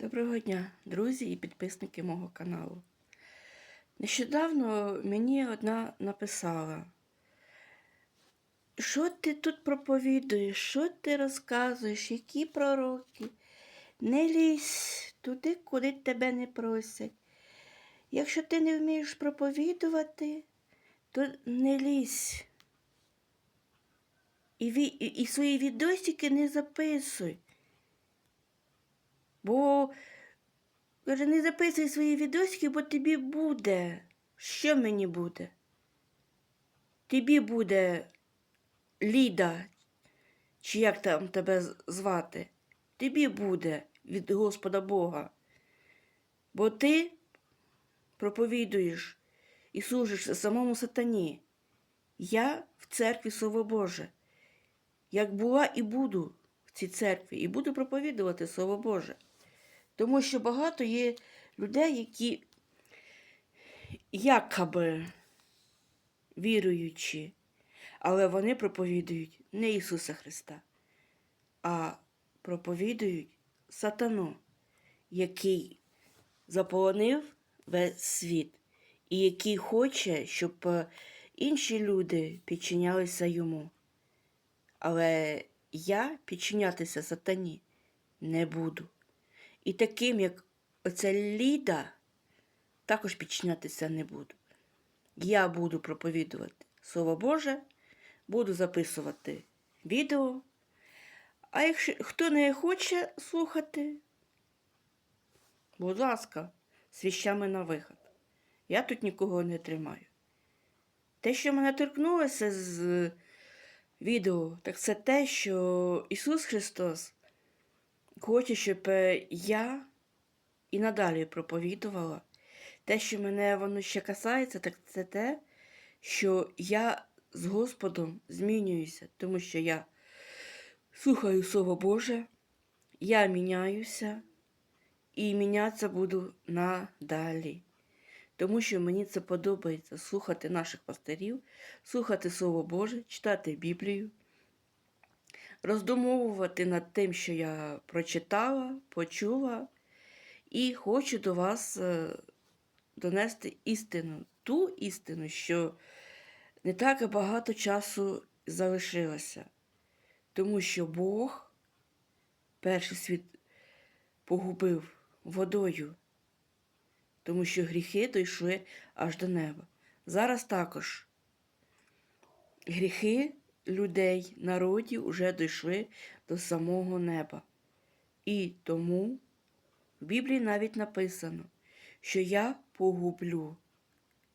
Доброго дня, друзі і підписники мого каналу. Нещодавно мені одна написала, що ти тут проповідуєш, що ти розказуєш, які пророки? Не лізь туди, куди тебе не просять. Якщо ти не вмієш проповідувати, то не лізь. І, і, і свої відосики не записуй. Бо каже, не записуй свої відосики, бо тобі буде. Що мені буде? Тобі буде Ліда, чи як там тебе звати? Тобі буде від Господа Бога. Бо ти проповідуєш і служиш самому сатані. Я в церкві Слово Боже. Як була і буду в цій церкві, і буду проповідувати Слово Боже. Тому що багато є людей, які якоби віруючі, але вони проповідують не Ісуса Христа, а проповідують сатану, який заполонив весь світ, і який хоче, щоб інші люди підчинялися йому. Але я підчинятися сатані не буду. І таким, як оця Ліда, також підчинятися не буду. Я буду проповідувати Слово Боже, буду записувати відео. А якщо хто не хоче слухати, будь ласка, з на виход. Я тут нікого не тримаю. Те, що мене торкнулося з відео, так це те, що Ісус Христос хоче, щоб е, я і надалі проповідувала. Те, що мене воно ще касається, так це те, що я з Господом змінююся, тому що я слухаю Слово Боже, я міняюся і мінятися буду надалі. Тому що мені це подобається слухати наших пастирів, слухати Слово Боже, читати Біблію, роздумовувати над тим, що я прочитала, почула, і хочу до вас е, донести істину, ту істину, що не так багато часу залишилося, тому що Бог перший світ погубив водою, тому що гріхи дійшли аж до неба. Зараз також гріхи людей, народів уже дійшли до самого неба. І тому в Біблії навіть написано, що я погублю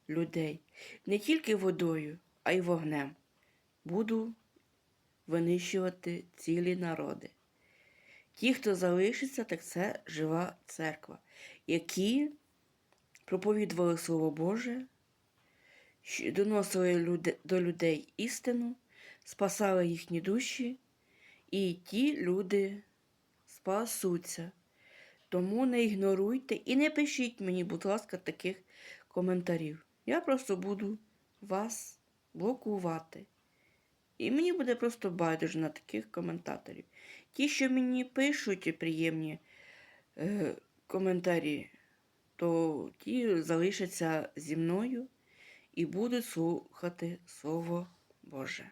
людей не тільки водою, а й вогнем. Буду винищувати цілі народи. Ті, хто залишиться, так це жива церква, які проповідували Слово Боже, доносили до людей істину, спасали їхні душі, і ті люди спасуться. Тому не ігноруйте і не пишіть мені, будь ласка, таких коментарів. Я просто буду вас блокувати. І мені буде просто байдуже на таких коментаторів. Ті, що мені пишуть приємні е, коментарі, то ті залишаться зі мною і будуть слухати Слово Боже.